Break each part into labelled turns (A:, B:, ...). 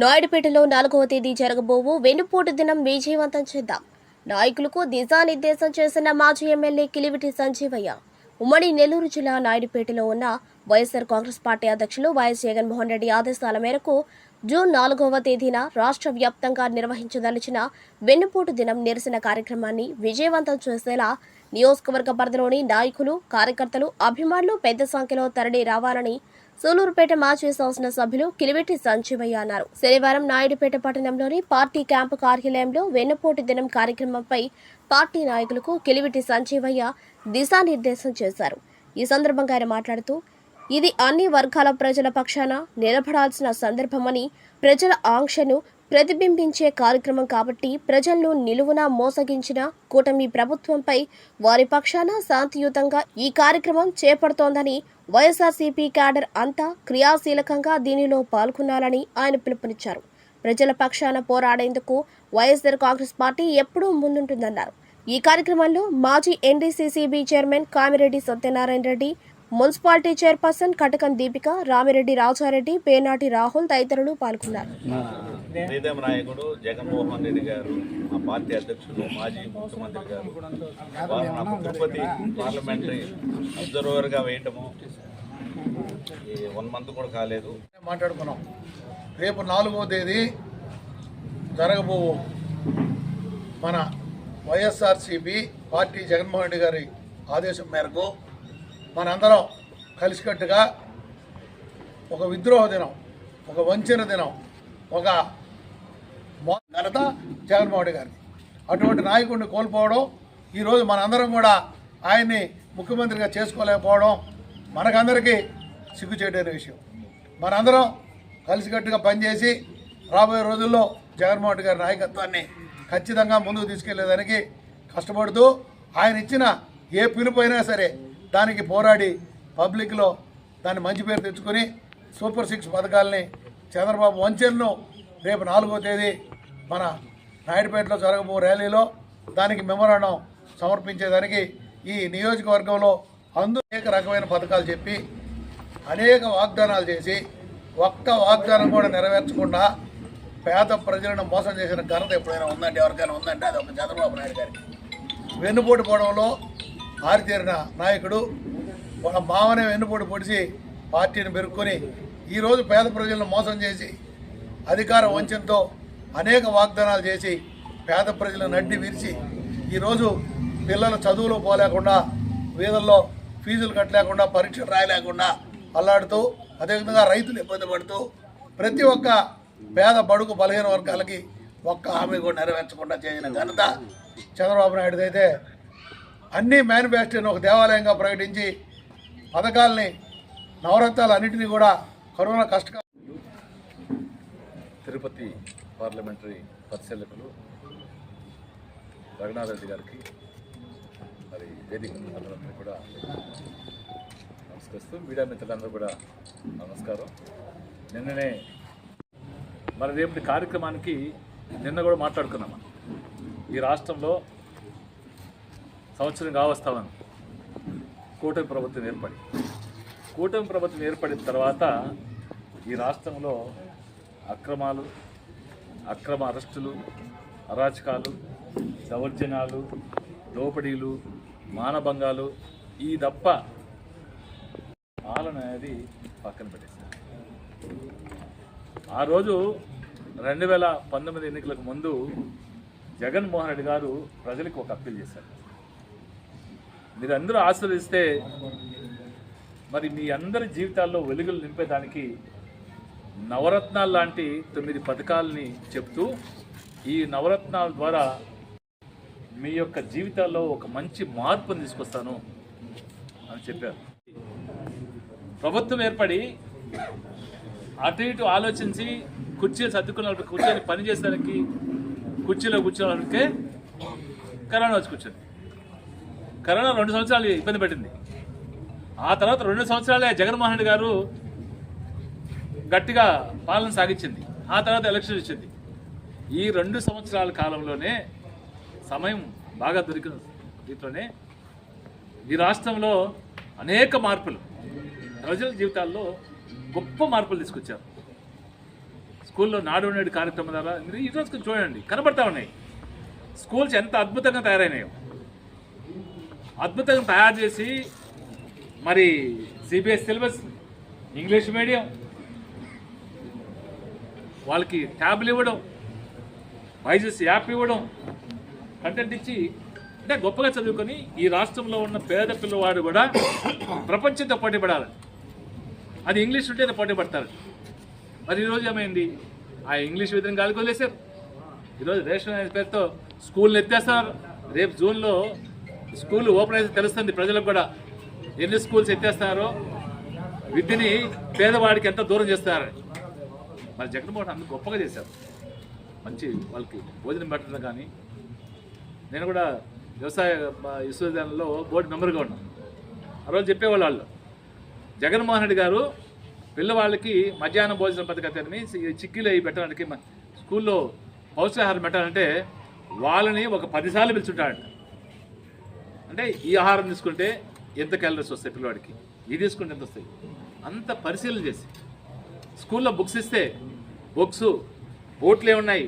A: నాయుడుపేటలో నాలుగవ తేదీ జరగబోవు వెన్నుపోటు దినం విజయవంతం చేద్దాం. నాయకులకు దిశానిర్దేశం చేసిన మాజీ ఎమ్మెల్యే కిలివిటి సంజీవయ్య ఉమ్మడి నెల్లూరు జిల్లా నాయుడుపేటలో ఉన్న వైఎస్ఆర్ కాంగ్రెస్ పార్టీ అధ్యక్షులు వైఎస్ జగన్మోహన్ రెడ్డి ఆదేశాల మేరకు జూన్ నాలుగవ తేదీన రాష్ట్ర వ్యాప్తంగా నిర్వహించదలిచిన వెన్నుపోటు దినం నిరసన కార్యక్రమాన్ని విజయవంతం చేసేలా నియోజకవర్గ పరిధిలోని నాయకులు కార్యకర్తలు అభిమానులు పెద్ద సంఖ్యలో తరలి రావాలని సూలూరుపేట మాజీ శాసనసభ్యులు కిలివెట్టి సంజీవయ్య అన్నారు. శనివారం నాయుడుపేట పట్టణంలోని పార్టీ క్యాంపు కార్యాలయంలో వెన్నుపోటు దినం కార్యక్రమంపై పార్టీ నాయకులకు కిలివెట్టి సంజీవయ్య దిశానిర్దేశం చేశారు. ఈ సందర్భంగా ఆయన మాట్లాడుతూ ఇది అన్ని వర్గాల ప్రజల పక్షాన నిలబడాల్సిన సందర్భమని ప్రజల ఆంక్షను ప్రతిబింబించే కార్యక్రమం కాబట్టి ప్రజలను నిలువున మోసగించిన కూటమి ప్రభుత్వంపై వారి పక్షాన శాంతియుతంగా ఈ కార్యక్రమం చేపడుతోందని వైఎస్ఆర్సీపీ క్యాడర్ అంతా క్రియాశీలకంగా దీనిలో పాల్గొనాలని ఆయన పిలుపునిచ్చారు. ప్రజల పక్షాన పోరాడేందుకు వైఎస్ఆర్ కాంగ్రెస్ పార్టీ ఎప్పుడూ ముందుంటుందన్నారు. ఈ కార్యక్రమంలో మాజీ NDCCB chairman Kamireddy Satyanarayana Reddy municipality chairperson Katakam Deepika Ramireddy Rajareddy Penati Rahul తదితరులు పాల్గొన్నారు.
B: ప్రీతం నాయకుడు జగన్మోహన్ రెడ్డి గారు మా పార్టీ అధ్యక్షులు మాజీ ముఖ్యమంత్రి గారు నాకు తిరుపతి పార్లమెంటరీ అబ్జర్వర్గా వేయటము ఈ వన్ మంత్ కూడా కాలేదు.
C: మాట్లాడుకున్నాం. రేపు నాలుగవ తేదీ జరగబో మన వైఎస్ఆర్సిపి పార్టీ జగన్మోహన్ రెడ్డి గారి ఆదేశం మేరకు మనందరం కలిసికట్టుగా ఒక విద్రోహ దినం ఒక వంచన దినం ఒక ఘనత జగన్మోహన్ రెడ్డి గారిది. అటువంటి నాయకుడిని కోల్పోవడం ఈరోజు మనందరం కూడా ఆయన్ని ముఖ్యమంత్రిగా చేసుకోలేకపోవడం మనకందరికీ సిగ్గుచేటైన విషయం. మనందరం కలిసికట్టుగా పనిచేసి రాబోయే రోజుల్లో జగన్మోహన్ రెడ్డి గారి నాయకత్వాన్ని ఖచ్చితంగా ముందుకు తీసుకెళ్ళేదానికి కష్టపడుతూ ఆయన ఇచ్చిన ఏ పిలుపు అయినా సరే దానికి పోరాడి పబ్లిక్లో దాన్ని మంచి పేరు తెచ్చుకొని సూపర్ సిక్స్ పథకాలని చంద్రబాబు వంచెలను రేపు నాలుగో తేదీ మన నాయుడుపేటలో జరగబో ర్యాలీలో దానికి మెమోరాండం సమర్పించేదానికి ఈ నియోజకవర్గంలో అందు అనేక రకమైన పథకాలు చెప్పి అనేక వాగ్దానాలు చేసి ఒక్క వాగ్దానం కూడా నెరవేర్చకుండా పేద ప్రజలను మోసం చేసిన ఘనత ఎప్పుడైనా ఉందంటే ఎవరికైనా ఉందంటే అది ఒక చంద్రబాబు నాయుడు గారికి. వెన్నుపోటు పోవడంలో ఆరితేరిన నాయకుడు వాళ్ళ మామనే వెన్నుపోటు పొడిచి పార్టీని పెరుక్కొని ఈరోజు పేద ప్రజలను మోసం చేసి అధికార వంచనతో అనేక వాగ్దానాలు చేసి పేద ప్రజలను నడ్డి విరిచి ఈరోజు పిల్లలు చదువులో పోలేకుండా వీధుల్లో ఫీజులు కట్టలేకుండా పరీక్షలు రాయలేకుండా అల్లాడుతూ అదేవిధంగా రైతులు ఇబ్బంది పడుతూ ప్రతి ఒక్క పేద బడుగు బలహీన వర్గాలకి ఒక్క హామీ కూడా నెరవేర్చకుండా చేసిన ఘనత చంద్రబాబు నాయుడుదైతే అయితే అన్ని మేనిఫెస్టోని ఒక దేవాలయంగా ప్రకటించి పథకాలని నవరత్నాలు అన్నింటినీ కూడా కరోనా కష్టకాలు
B: తిరుపతి పార్లమెంటరీ పరిశీలకులు రఘునాథరెడ్డి గారికి మరి వేదిక అందరందరూ కూడా నమస్కరిస్తూ మీడియా మిత్రులందరూ కూడా నమస్కారం. నిన్ననే మరి రేపటి కార్యక్రమానికి నిన్న కూడా మాట్లాడుకున్నాం ఈ రాష్ట్రంలో సంవత్సరం కావస్తామని కూటమి ప్రభుత్వం ఏర్పడి. కూటమి ప్రభుత్వం ఏర్పడిన తర్వాత ఈ రాష్ట్రంలో అక్రమాలు అక్రమ అరెస్టులు అరాచకాలు దౌర్జన్యాలు దోపిడీలు మానభంగాలు ఈ తప్ప పాలన అనేది పక్కన పెట్టేశారు. ఆ రోజు రెండు వేల పంతొమ్మిది ఎన్నికలకు ముందు జగన్మోహన్ రెడ్డి గారు ప్రజలకు ఒక అప్పీల్ చేశారు. మీరందరూ ఆశీర్వదిస్తే మరి మీ అందరి జీవితాల్లో వెలుగులు నింపేదానికి నవరత్నాలు లాంటి తొమ్మిది పథకాలని చెప్తూ ఈ నవరత్నాల ద్వారా మీ యొక్క జీవితాల్లో ఒక మంచి మార్పును తీసుకొస్తాను అని చెప్పారు. ప్రభుత్వం ఏర్పడి అటు ఇటు ఆలోచించి కుర్చీలు సర్దుకున్న కూర్చొని పని చేసేదానికి కుర్చీలో కూర్చోవాలంటే కరోనా వచ్చి కూర్చొని కరోనా రెండు సంవత్సరాలు ఇబ్బంది పెట్టింది. ఆ తర్వాత రెండు సంవత్సరాలే జగన్మోహన్ రెడ్డి గారు గట్టిగా పాలన సాగించింది. ఆ తర్వాత ఎలక్షన్ ఇచ్చింది ఈ రెండు సంవత్సరాల కాలంలోనే సమయం బాగా దొరికిన దీంట్లోనే ఈ రాష్ట్రంలో అనేక మార్పులు ప్రజల జీవితాల్లో గొప్ప మార్పులు తీసుకొచ్చారు. స్కూల్లో నాడు నేడు కార్యక్రమం ద్వారా మీరు ఈ రోజు చూడండి కనబడతా ఉన్నాయి. స్కూల్స్ ఎంత అద్భుతంగా తయారైనాయో. అద్భుతంగా తయారు చేసి మరి సిబిఎస్ సిలబస్ ఇంగ్లీష్ మీడియం వాళ్ళకి ట్యాబ్లు ఇవ్వడం బైజెస్ యాప్ ఇవ్వడం కంటెంట్ ఇచ్చి అంటే గొప్పగా చదువుకొని ఈ రాష్ట్రంలో ఉన్న పేద పిల్లవాడు కూడా ప్రపంచంతో పోటీ పడాలి అది ఇంగ్లీష్ ఉంటే పోటీ పడతారు మరి ఈరోజు ఏమైంది? ఆ ఇంగ్లీష్ విధంగా గాలికి ఈరోజు రేషన్ అనే పేరుతో స్కూల్ని ఎత్తేస్తారు రేపు జూన్లో స్కూల్ ఓపెన్ అయితే తెలుస్తుంది ప్రజలకు కూడా. ఎన్ని స్కూల్స్ ఎత్తేస్తారో విద్యని పేదవాడికి ఎంత దూరం చేస్తారని. మరి జగన్మోహన్ అంత గొప్పగా చేశారు. మంచి వాళ్ళకి భోజనం పెట్టడం కానీ. నేను కూడా వ్యవసాయ విశ్వవిద్యాలయంలో బోర్డు మెంబర్గా ఉన్నాను. ఆ రోజు చెప్పేవాళ్ళు వాళ్ళు. జగన్మోహన్ రెడ్డి గారు పిల్లవాళ్ళకి మధ్యాహ్నం భోజనం పథకాన్ని చిక్కీలు అవి పెట్టడానికి స్కూల్లో పౌష్టాహారం పెట్టాలంటే వాళ్ళని ఒక పదిసార్లు పిలుచుంటాడంట అంటే ఈ ఆహారం తీసుకుంటే ఎంత క్యాలరీస్ వస్తాయి పిల్లవాడికి? ఇది తీసుకుంటే ఎంత వస్తాయి? అంత పరిశీలన చేసి. స్కూల్లో బుక్స్ ఇస్తే బుక్స్ బోట్లు ఏమున్నాయి?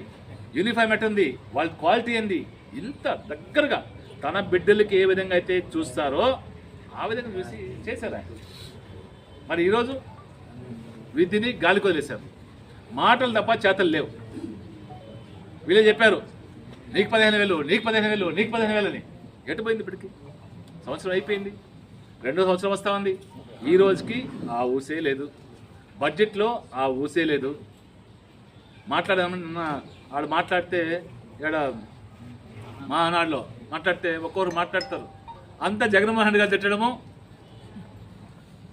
B: యూనిఫామ్ ఎట్టుంది? వాళ్ళ క్వాలిటీ ఏంది? ఇంత దగ్గరగా తన బిడ్డలకి ఏ విధంగా అయితే చూస్తారో ఆ విధంగా చూసి చేశారు ఆయన. మరి ఈరోజు విద్యని గాలికి వదిలేశారు మాటలు తప్ప చేతలు లేవు. వీళ్ళే చెప్పారు నీకు పదిహేను వేలు నీకు పదిహేను వేలు నీకు పదిహేను వేలని ఎటుపోయింది ఇప్పటికి? సంవత్సరం అయిపోయింది. రెండో సంవత్సరం వస్తా ఉంది. ఈ రోజుకి ఆ ఊసే లేదు. బడ్జెట్లో ఆ ఊసే లేదు. మాట్లాడామని నిన్న ఆడు మాట్లాడితే ఇక్కడ మహానాడులో మాట్లాడితే ఒక్కొక్కరు మాట్లాడతారు. అంతా జగన్మోహన్ రెడ్డి గారు తిట్టడము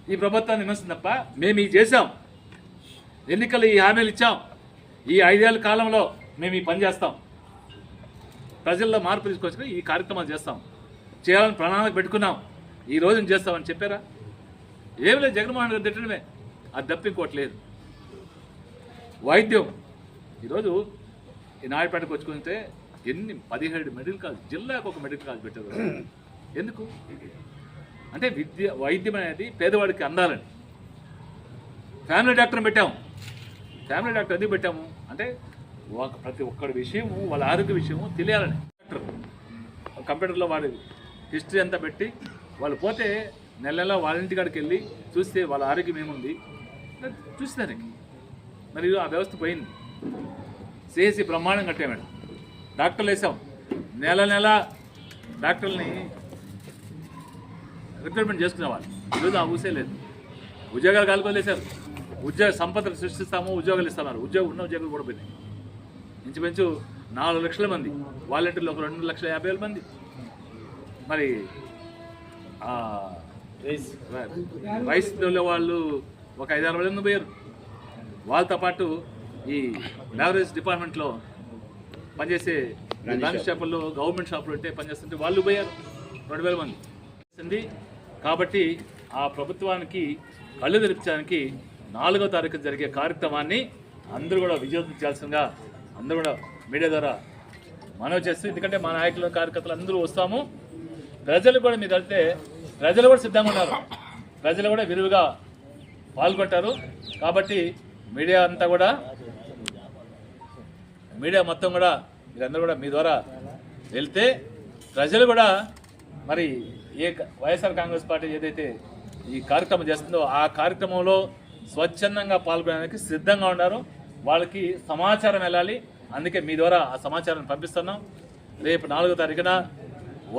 B: ఈ ప్రభుత్వాన్ని విమర్శించి తప్ప మేము ఈ చేసాం ఎన్నికలు ఈ హామీలు ఇచ్చాం. ఈ ఐదేళ్ళ కాలంలో మేము ఈ పని చేస్తాం. ప్రజల్లో మార్పు తీసుకొచ్చిన ఈ కార్యక్రమాలు చేస్తాం. చేయాలని ప్రణాళిక పెట్టుకున్నాం. ఈ రోజున చేస్తామని చెప్పారా? ఏమి లేదు జగన్మోహన్ గారు తిట్టడమే. అది తప్పింకోవట్లేదు వైద్యం. ఈరోజు ఈ నాయుడుపేటకు వచ్చుకుంటే ఎన్ని పదిహేడు మెడికల్ కాలేజ్ జిల్లాకు ఒక మెడికల్ కాలేజ్ పెట్టారు. ఎందుకు? అంటే విద్య వైద్యం అనేది పేదవాడికి అందాలని. ఫ్యామిలీ డాక్టర్ని పెట్టాము ఫ్యామిలీ డాక్టర్ ఎందుకు పెట్టాము? అంటే ప్రతి ఒక్కడి విషయము వాళ్ళ ఆరోగ్య విషయము తెలియాలని. కంప్యూటర్ కంప్యూటర్లో వాడి హిస్టరీ అంతా పెట్టి వాళ్ళు పోతే నెల నెల వాళ్ళ ఇంటికాడికి వెళ్ళి చూస్తే వాళ్ళ ఆరోగ్యం ఏముంది? చూసేదానికి మరి ఆ వ్యవస్థ పోయింది. చేసి బ్రహ్మాండం మేడం. డాక్టర్లు వేసాం. నెల నెల డాక్టర్లని రిక్రూట్మెంట్ చేసుకునేవాళ్ళు ఈరోజు ఆ ఊసే లేదు. ఉద్యోగాలు కాలుకోలేశారు ఉద్యోగ సంపద సృష్టిస్తాము ఉద్యోగాలు ఇస్తున్నారు. ఉద్యోగం ఉన్న ఉద్యోగాలు కూడా పోయినాయి. ఇంచుమించు నాలుగు లక్షల మంది. వాలంటీర్లు ఒక రెండు లక్షల యాభై వేల మంది. మరి రైస్. వాళ్ళు ఒక ఐదారు వేల మంది పోయారు? వాళ్ళతో పాటు ఈ బెవరేజ్ డిపార్ట్మెంట్లో పనిచేసే బ్యాంక్ షాపుల్లో గవర్నమెంట్ షాపులు ఉంటే పనిచేస్తుంటే వాళ్ళు పోయారు. రెండు వేల మంది. కాబట్టి ఆ ప్రభుత్వానికి కళ్ళు తెరిపించడానికి నాలుగో తారీఖు జరిగే కార్యక్రమాన్ని అందరూ కూడా విజయవంతం చేయాల్సిందిగా అందరూ కూడా మీడియా ద్వారా మనవి చేస్తూ ఎందుకంటే మా నాయకులు కార్యకర్తలు అందరూ వస్తాము. ప్రజలు కూడా మీరు వెళ్తే ప్రజలు కూడా సిద్ధంగా ఉన్నారు. ప్రజలు కూడా విరివిగా పాల్గొంటారు. కాబట్టి మీడియా అంతా కూడా మీడియా మొత్తం కూడా మీరందరూ కూడా మీ ద్వారా వెళ్తే ప్రజలు కూడా మరి ఏ వైఎస్ఆర్ కాంగ్రెస్ పార్టీ ఏదైతే ఈ కార్యక్రమం చేస్తుందో ఆ కార్యక్రమంలో స్వచ్ఛందంగా పాల్గొనడానికి సిద్ధంగా ఉన్నారు. వాళ్ళకి సమాచారం వెళ్ళాలి. అందుకే మీ ద్వారా ఆ సమాచారం పంపిస్తున్నాం. రేపు నాలుగో తారీఖున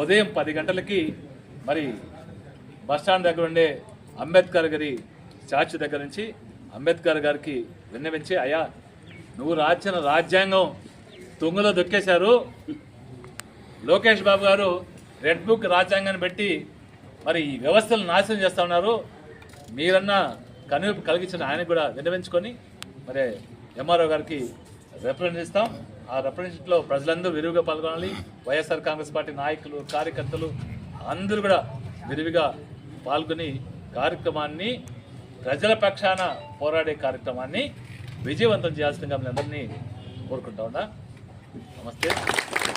B: ఉదయం పది గంటలకి మరి బస్టాండ్ దగ్గర ఉండే అంబేద్కర్ గారి స్టాచ్యూ దగ్గర నుంచి అంబేద్కర్ గారికి విన్నవించి అయ్యా నువ్వు రాసిన రాజ్యాంగం తుంగలో దొక్కేశారు. లోకేష్ బాబు గారు రెడ్ బుక్ రాజ్యాంగాన్ని పెట్టి మరి ఈ వ్యవస్థలు నాశనం చేస్తా ఉన్నారు. మీరన్నా కనువిప్పు కలిగించిన ఆయన కూడా విన్నవించుకొని మరి ఎంఆర్ఓ గారికి రిప్రజెంట్ ఇస్తాం. ఆ రిప్రజెంట్లో ప్రజలందరూ విరివిగా పాల్గొనాలి. వైఎస్ఆర్ కాంగ్రెస్ పార్టీ నాయకులు కార్యకర్తలు అందరూ కూడా విరివిగా పాల్గొని కార్యక్రమాన్ని ప్రజల పక్షాన పోరాడే కార్యక్రమాన్ని విజయవంతం చేయాల్సిందిగా మీ అందరినీ కోరుకుంటా ఉన్నా. నమస్తే.